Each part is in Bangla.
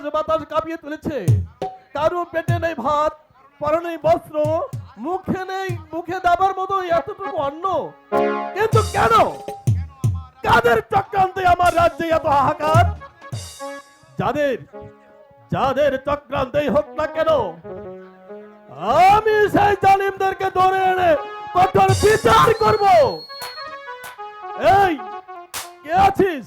আকাশ বাতাস কাঁপিয়ে তুলেছে। কারও পেটে নেই ভাত, পরে নেই বস্ত্র, মুখে নেই, মুখে দেবার মতো এতটুকু অন্ন। কিন্তু কেন? কাদের চক্রান্তে আমার রাজ্যে এত হাহাকার? যাদের যাদের চক্রান্তেই হোক না কেন, আমি সেই জালিমদেরকে ধরে এনে কঠোর বিচার করব। এই, কে আছিস?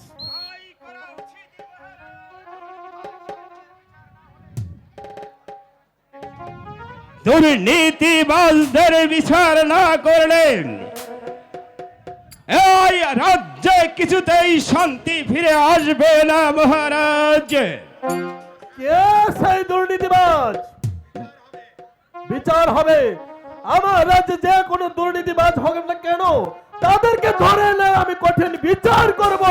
দুর্নীতিবাজদের বিচার না করলেন এই রাজ্যে কিছুতেই শান্তি ফিরে আসবে না, মহারাজ। কে দুর্নীতিবাজ? বিচার হবে। আমার রাজ্যে যে কোনো দুর্নীতিবাজ হবে না কেন, তাদেরকে ধরে এনে আমি কঠিন বিচার করব।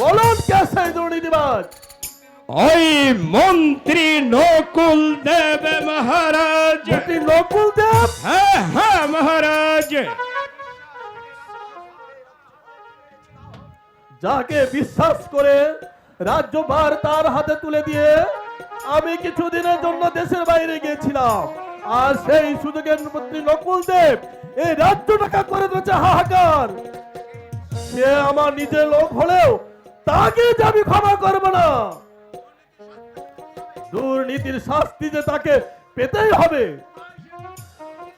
বলুন কে সেই দুর্নীতিবাজ? ওই মন্ত্রী নকুল দেব মহারাজ। নকুল দেব? হ্যাঁ হ্যাঁ মহারাজ। যাকে বিশ্বাস করে রাজ্যভার তার হাতে তুলে দিয়ে আমি কিছুদিনের জন্য দেশের বাইরে গিয়েছিলাম। আর সেই সুযোগের মন্ত্রী নকুল দেব এই রাজ্যটাকে করে দিয়েছে হাহাকার। সে আমার নিজের লোক হলেও তাকে যে আমি ক্ষমা করব না। দুর্নীতির শাস্তি যে তাকে পেতেই হবে।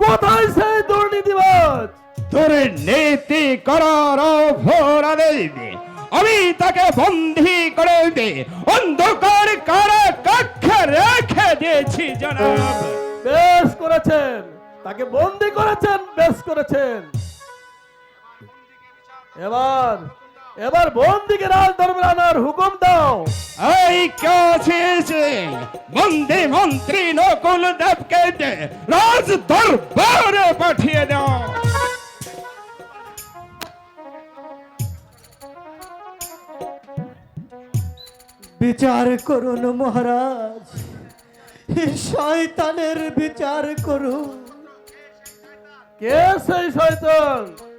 কোথায় সেই দুর্নীতিবাজ? দুর্নীতি করার অপরাধে আমি তাকে বন্দী করে দে। অন্ধকার কারা কক্ষে রেখে দিয়েছি জনাব। বেশ করেছেন। তাকে বন্দি করেছেন বেশ করেছেন। এবার এবার বন্দিকে রাজ দরবারে আনার হুকুম দাও। এই কাছিস বন্দী মন্ত্রী নকুল দেবকে রাজ দরবারে পাঠিয়ে দাও। বিচার করুন মহারাজ এই শয়তানের বিচার করুন। কে সেই শয়তান?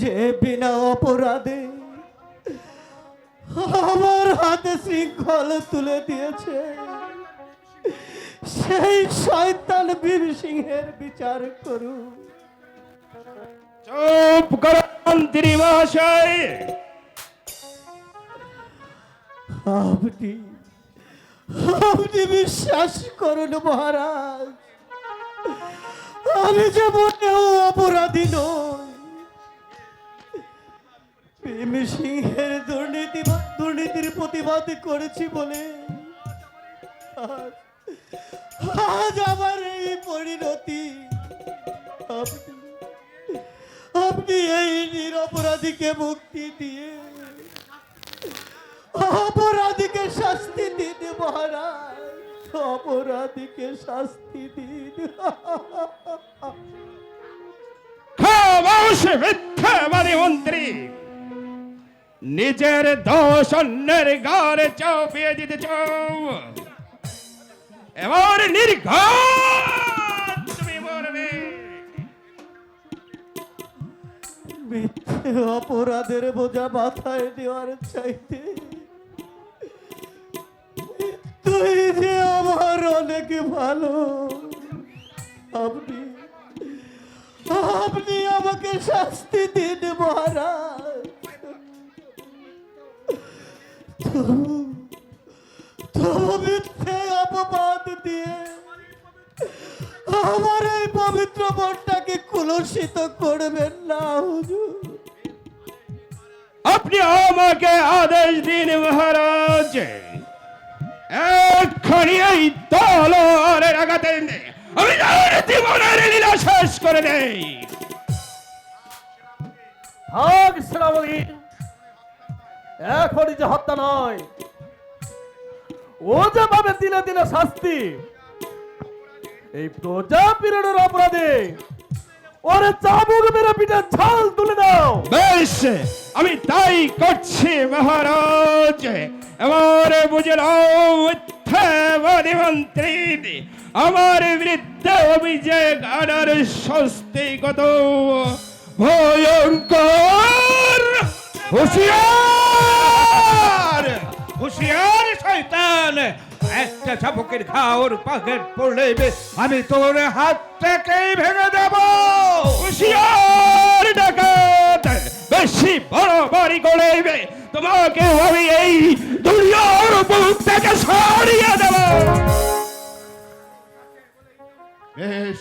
যে বিনা অপরাধে আমার হাতে শৃঙ্খল তুলে দিয়েছে সেই শয়তান বীর সিংহের বিচার করুন। চুপ করো মন্ত্রী মহাশয়। আপনি আপনি বিশ্বাস করুন মহারাজ আমি যে মোটেও অপরাধী নই। ভীম সিংহের দুর্নীতি দুর্নীতির প্রতিবাদ করেছি বলে। আজ- আমার এই পরিণতি। আপনি এই নিরপরাধীকে মুক্তি দিয়ে অপরাধীকে শাস্তি দিন মহারাজ। অপরাধীকে শাস্তি দিন। খামোশ মিথ্যাবাদী মন্ত্রী। নিজের দোষ অন্যের গারে চাপিয়ে দিতে চাও। এবার নির্ঘাত তুমি অপরাধের বোঝা মাথায় দেওয়ার চাইতে তুই যে আমার অনেক ভালো, আপনি আপনি আমাকে শাস্তি দিন মহারাজ। অপবাদ দিয়ে আমার এই পবিত্র মনটাকে কুলসিত করবেন না হুজুর। আপনি আমাকে আদেশ দিন মহারাজ। এক্ষুনি এই তলোয়ারের আঘাতে আমি জীবনের লীলা শেষ করে দেই। সেনাপতি এখনই যে হত্যা নয়। ও যে পাবে দিনে দিনে শাস্তি, এই প্রজা পীড়নের অপরাধে ওরে চাবুক মেরে পিঠে ছাল তুলে দাও। বেশ, আমি তাই করছি মহারাজ। আমার বুঝলাম মিথ্যাবাদী মন্ত্রী আমার বিরুদ্ধে অভিযোগ আনার স্বস্তি কত? ভয়ঙ্কর, হুশিয়ার! হুশিয়ার শয়তান। একটা চাবুকের ঘাওর পাকেট পড়লে আমি তোর হাতটাকেই ভেঙে দেব। হুশিয়ার ডাকাত। বেশি বড় বাড়ি গড়েবে তোমাকে আমি এই দুনিয়ার বুক থেকে সরিয়ে দেব। বেশ,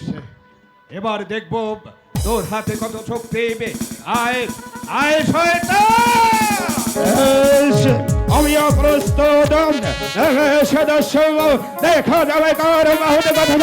এবার দেখব তোর হাতে কত শক্তি আয় আয় শয়তান। আমি অপ্রস্তুত সদস্য দেখা যাবে কার বাহুতে কথা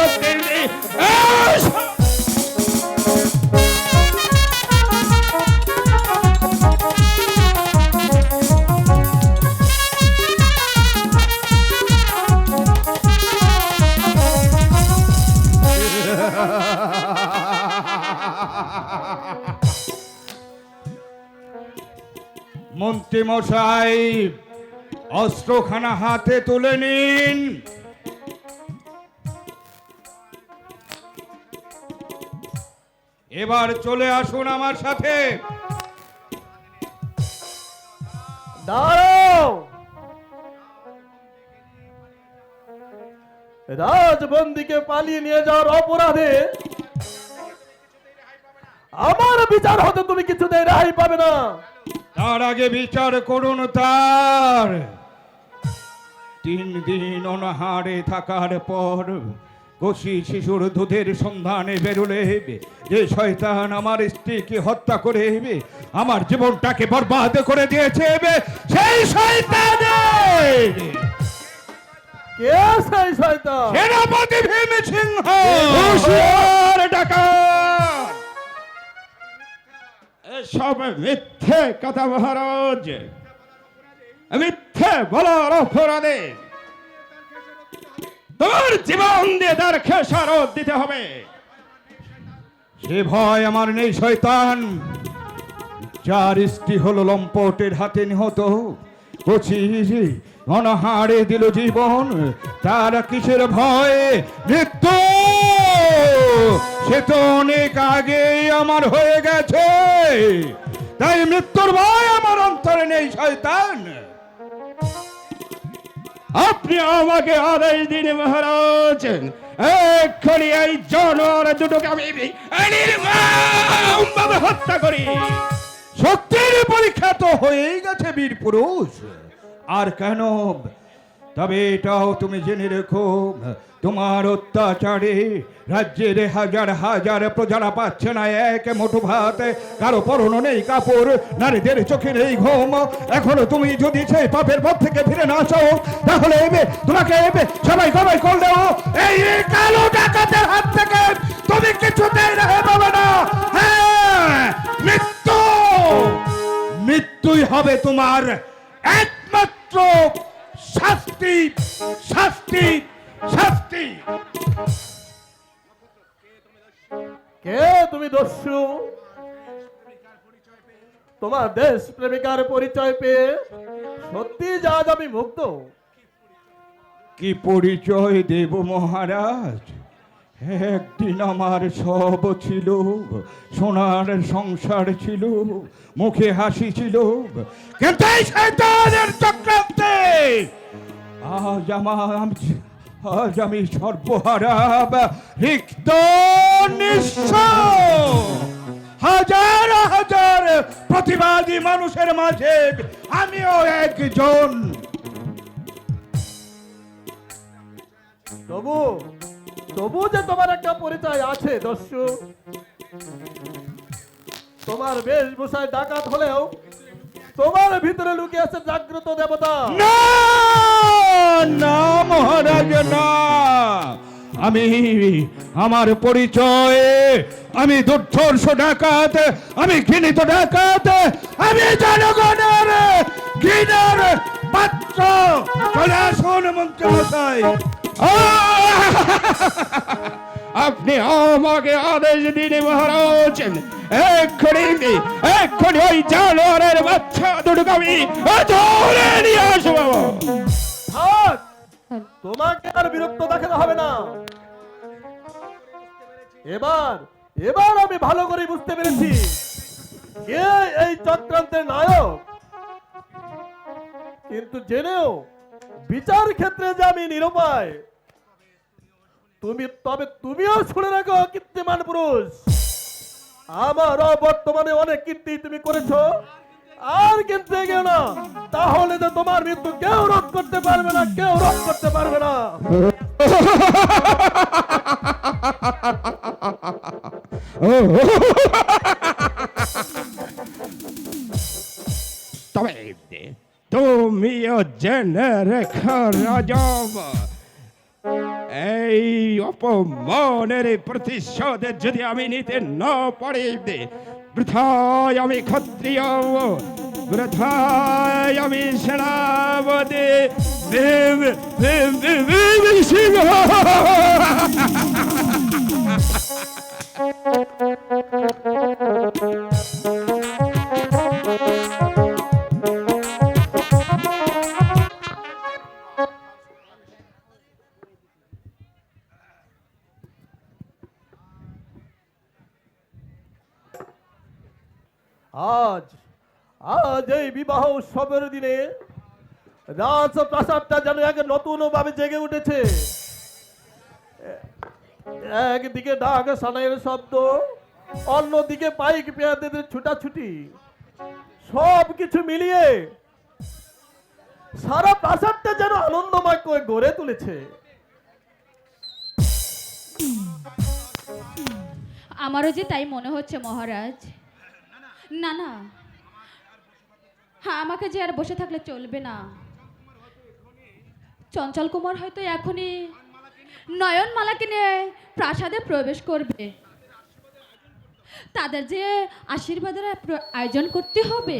মন্ত্রী মশাই অস্ত্রখানা হাতে তুলে নিন। এবার চলে আসুন আমার সাথে। দাঁড়াও। রাজবন্দিকে পালিয়ে নিয়ে যাওয়ার অপরাধে আমার বিচার হতে তুমি কিছুতেই রেহাই পাবে না। তার আগে বিচার করুন তার। তিন দিন অনাহারে থাকার পর কষি শিশুর দুধের সন্ধানে বেরোলে হেবে যে শয়তান আমার স্ত্রীকে হত্যা করে আমার জীবনটাকে বরবাদ করে দিয়েছে সেই কে সেই শয়তান? সেনাপতি ভীম সিংহ ডাকাত! এসব মিথ্যে কথা মহারাজ। মিথ্যে বলার অপরাধে তোমার জীবন দিয়ে তার খেসারত দিতে হবে। সে ভয় আমার নেই, শয়তান। যার স্ত্রী হলো লম্পটের হাতে নিহত, কচি অনাহারে দিল জীবন, তার কিসের ভয় মৃত্যু? সে তো অনেক আগেই আমার হয়ে গেছে। তাই মৃত্যুর ভয় আমার অন্তরে নেই, শয়তান। আপনি আমাকে আদেশ দিন মহারাজ। এক্ষুনি এই জানোয়ার দুটোকে আমি হত্যা করি। শক্তির পরীক্ষা তো হয়েই গেছে, বীর পুরুষ। আর কেন তবে এটাও তুমি জেনে রেখো, তোমার অত্যাচারে রাজ্যের হাজার হাজার প্রজারা পাচ্ছে না এক মুঠো ভাত। কারও পরনো নেই, কাপড়, নারীদের চোখে নেই ঘুম। এখনও তুমি যদি সেই পাপের পথ থেকে ফিরে না আসো তাহলে এবে তোমাকে এবে সবাই সবাই করলেও এই কালো ডাকাতের হাত থেকে তুমি কিছুতেই রেহাই পাবে না। হ্যাঁ মৃত্যু, মৃত্যুই হবে তোমার একমাত্র শাস্তি শাস্তি শাস্তি। কে তুমি দস্যু? তোমার দেশ প্রেমিকার পরিচয় পেয়ে সত্যি যা আজ আমি মুগ্ধ। কি পরিচয় দেব মহারাজ? একদিন আমার সব ছিল সোনার সংসার ছিল মুখে হাসি ছিল। কিন্তু চক্রান্তে আজ আমার আজ আমি সর্বহারা রিক্ত নিঃস্ব। হাজার হাজার প্রতিবাদী মানুষের মাঝে আমিও একজন। তবু তবু যে তোমার একটা পরিচয় আছে দস্যু। তোমার বেশভূষায় ডাকাত হলেও তোমার ভিতরে লুকিয়ে আছে জাগ্রত দেবতা। না না! আমি আমার পরিচয় আমি দুর্ধর্ষ ডাকাত আমি ঘৃণিত ডাকাত আমি জনগণের ঘৃণার পাত্র। চলে আসুন মন্ত্রী মশাই আপনি আমাকে আদেশ দিন মহারাজ। এক্ষুনি এক্ষুনি ওই জানোয়ারের বাচ্চা দুটোকে আমি ধরে নিয়ে আসব। তোমাকে আর বিরক্ত দেখাতে হবে না। এবার এবার আমি ভালো করে বুঝতে পেরেছি কে এই চক্রান্তের নায়ক। কিন্তু জেনেও বিচার ক্ষেত্রে যে আমি নিরুপায়, তুমি, তবে তুমিও শুনে রাখো, কীর্তিমান পুরুষ। আমারও বর্তমানে অনেক কীর্তি তুমি করেছ। আর কিন্তু এগিয়ে না। তাহলে তো তোমার মৃত্যু কেউ রোধ করতে পারবে না, কেউ রোধ করতে পারবে না। তবে তুমিও জেনে রেখো রাজব এই অপমানের প্রতিশোধ যদি আমি নিতে না পারি বৃথায় আমি ক্ষত্রিয় বৃথায় আমি সেনাপতি সিংহ উৎসবের দিনে রাজ প্রাসাদটা যেন এক নতুন ভাবে জেগে উঠেছে। একদিকে ডাক সানাইয়ের শব্দ, অন্যদিকে পাইক পেয়াদের ছুটাছুটি। সব কিছু মিলিয়ে সারা প্রাসাদটা যেন আনন্দময় করে গড়ে তুলেছে। আমারও যে তাই মনে হচ্ছে মহারাজ। না না হ্যাঁ আমাকে যে আর বসে থাকলে চলবে না। চঞ্চল কুমার হয়তো এখনই নয়নমালাকে নিয়ে প্রাসাদে প্রবেশ করবে। তাদের যে আশীর্বাদের আয়োজন করতে হবে।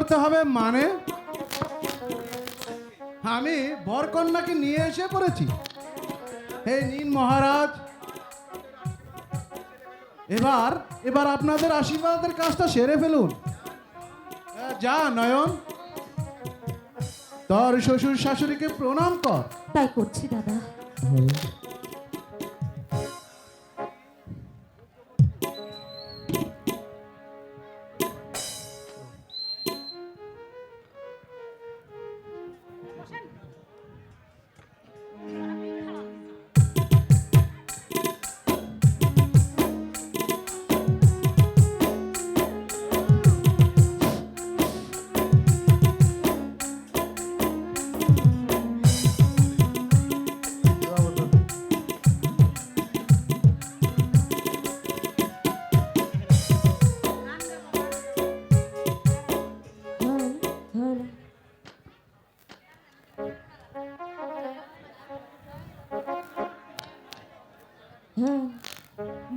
করতে হবে মানে? আমি বরকন্যাকে নিয়ে এসে পড়েছি। হে নিন মহারাজ এবার এবার আপনাদের আশীর্বাদের কাজটা সেরে ফেলুন। যা নয়ন। তোর শ্বশুর শাশুড়িকে প্রণাম কর। তাই করছি দাদা।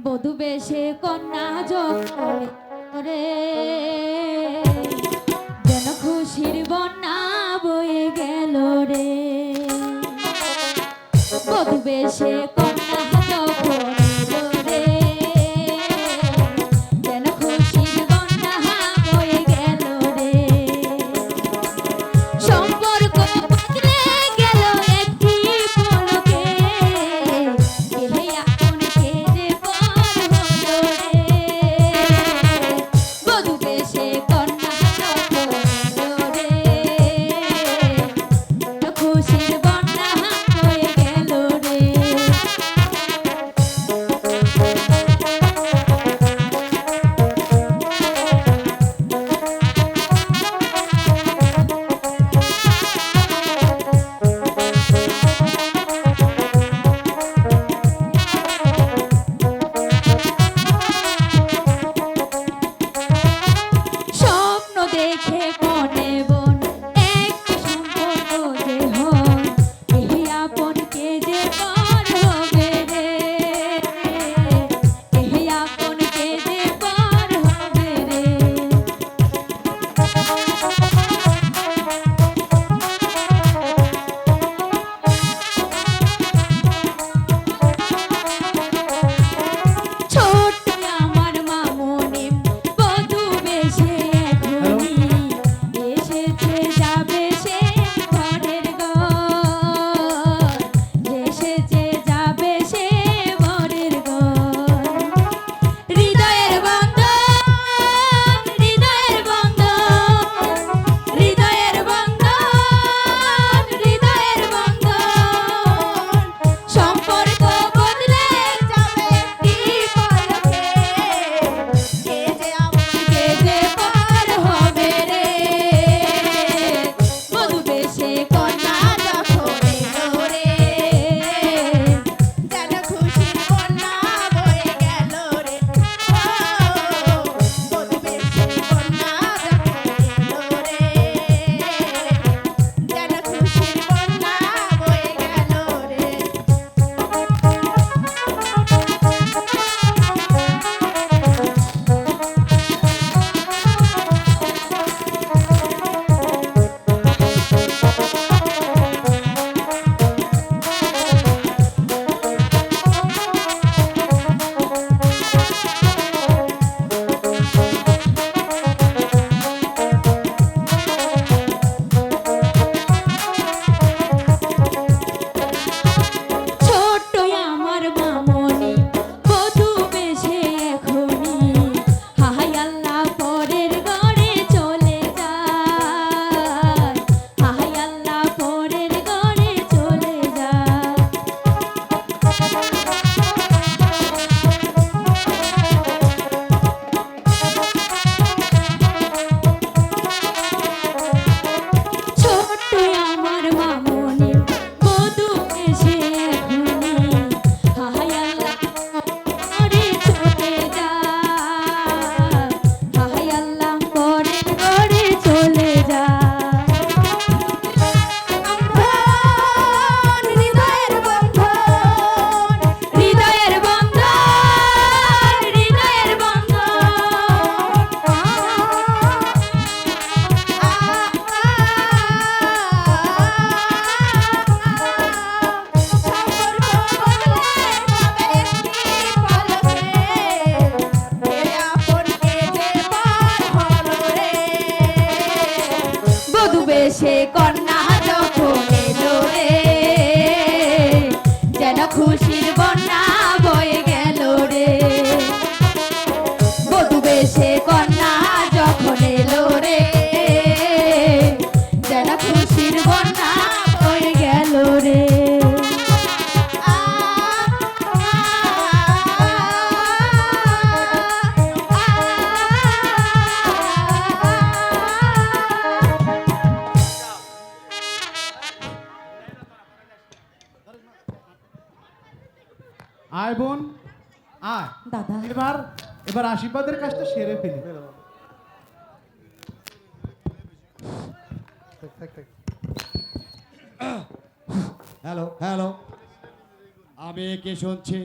বধু বেশে কন্যা জলে সেরে ফেলি। হ্যালো হ্যালো আমি একে শুনছি,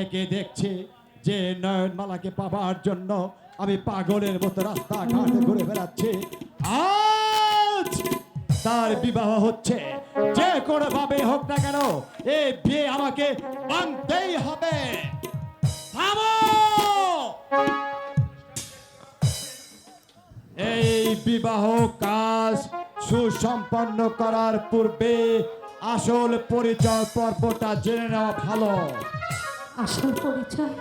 একে দেখছি যে নয়নমালাকে পাবার জন্য আমি পাগলের মতো রাস্তা ঘাটে ঘুরে বেড়াচ্ছি। তার বিবাহ হচ্ছে, যে কোনো ভাবে হোক না কেন এই বিয়ে আমাকে মানতেই হবে। থামো! এই বিবাহ কাজ সুসম্পন্ন করার পূর্বে আসল পরিচয় পর্বটা জেনে নেওয়া ভালো। আসল পরিচয়?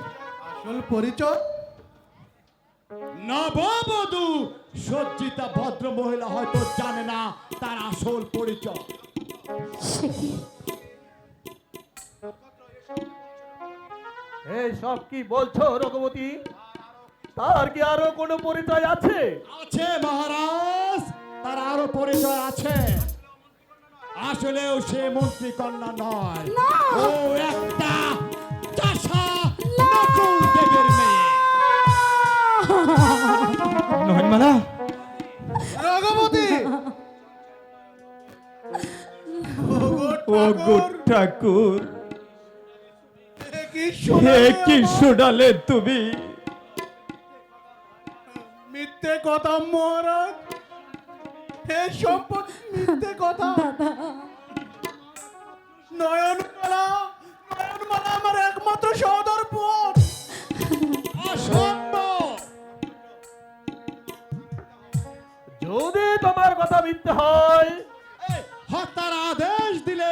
আসল পরিচয়? নববধূ সজ্জিতা ভদ্র মহিলা হয়তো জানে না তার আসল পরিচয়। এই সব কি বলছো রঘুপতি? তার কি আরও কোনো পরিচয় আছে? আছে মহারাজ তার আরও পরিচয় আছে। আসলেও সে মন্ত্রী কন্যা নয়। ও একটা চাষা নকুল দেবের মেয়ে। রঘুপতি! ও গুড ঠাকুর। কি? শোনালে তুমি মিথ্যে কথা মহারাজ হে সম্পদ মিথ্যে কথা। নয়নমালা নয়নমালা আমার একমাত্র বোন অসম্ভব। যদি তোমার কথা মিথ্যে হয় হত্যার আদেশ দিলে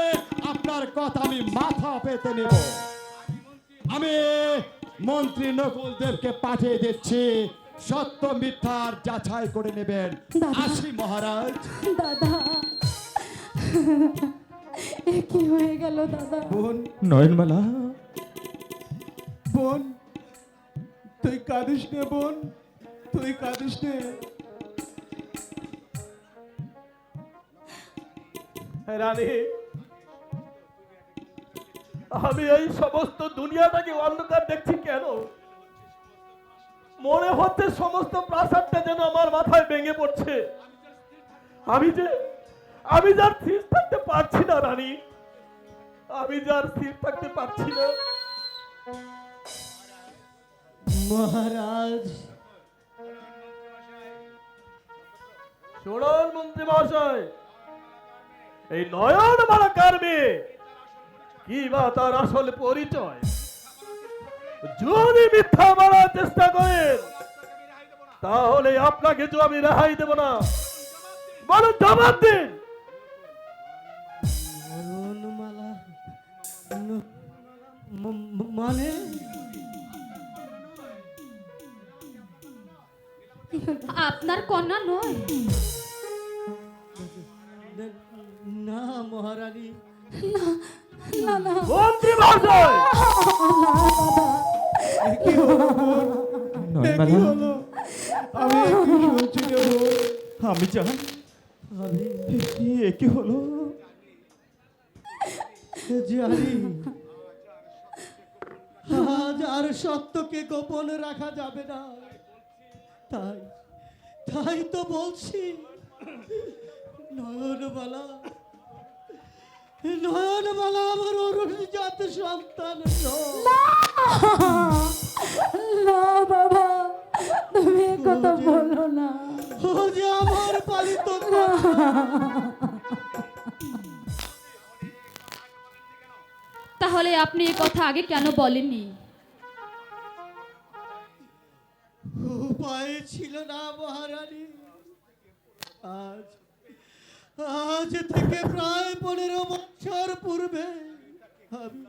আপনার কথা আমি মাথা পেতে নেব। আমি মন্ত্রী নকুলদেবকে পাঠিয়ে দিচ্ছি। সত্য মিথ্যার যাচাই করে নেবেন। আসি মহারাজ। দাদা। কি হয়ে গেল দাদা? বোন। নয়নমালা। বোন তুই কাঁদিস নে বোন। তুই কাঁদিস নে। রানী আমি এই সমস্ত দুনিয়াটাকে অন্ধকার দেখছি কেন? মনে হচ্ছে সমস্ত প্রাসাদটা যেন আমার মাথায় ভেঙে পড়ছে। আমি যে আমি যার স্থির থাকতে পারছি না রানী। আমি যার স্থির থাকতে পারছি না। মহারাজ। শুনুন মন্ত্রী মহাশয় এই নয়ন মারা কার মেয়ে? কি বা তার আসল পরিচয়? যদি মিথ্যা বলার চেষ্টা করেন তাহলে আপনাকে তো আমি রেহাই দেব না। বলো জবাব দিন। মানে? আপনার কন্যা নয়। না মহারানী। না না মন্ত্রী মহাশয়! কি হলো আমি শুনছি আমি জান এ কি হলো জানি আজ আর সত্যকে গোপন রাখা যাবে না তাই তাই তো বলছি নয়নবালা নয়নবালা আমার অরুণ অরুণজাত সন্তান। না বাবা তুমি কথা বলো না। ও যে আমার পালিত তাহলে আপনি এই কথা আগে কেন বলেননি? উপায় ছিল না মহারানী। আজ আজ থেকে প্রায় পনেরো বছর পূর্বে আমি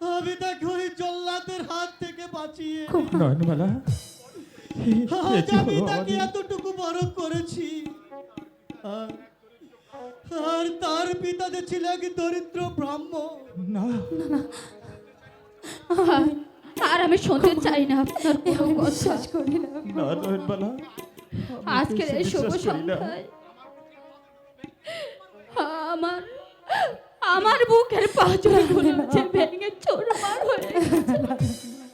আমি তাকে ওই জল্লাদের হাত থেকে বাঁচিয়ে নয়নমালা। আজ আমি তাকে এতটুকু বড় করেছি। আর আর তার পিতাতে ছিল এক দরিদ্র ব্রাহ্মণ। না। আর- আর আমি শুনতে চাই না আপনার কোনো কথা। না। নয়নমালা আজকের এই শুভ বিশ্বাস করি না। সন্ধ্যায় আমার আমার বুকের পাঁচ ভেঙে চোরমার হয়ে গেছে।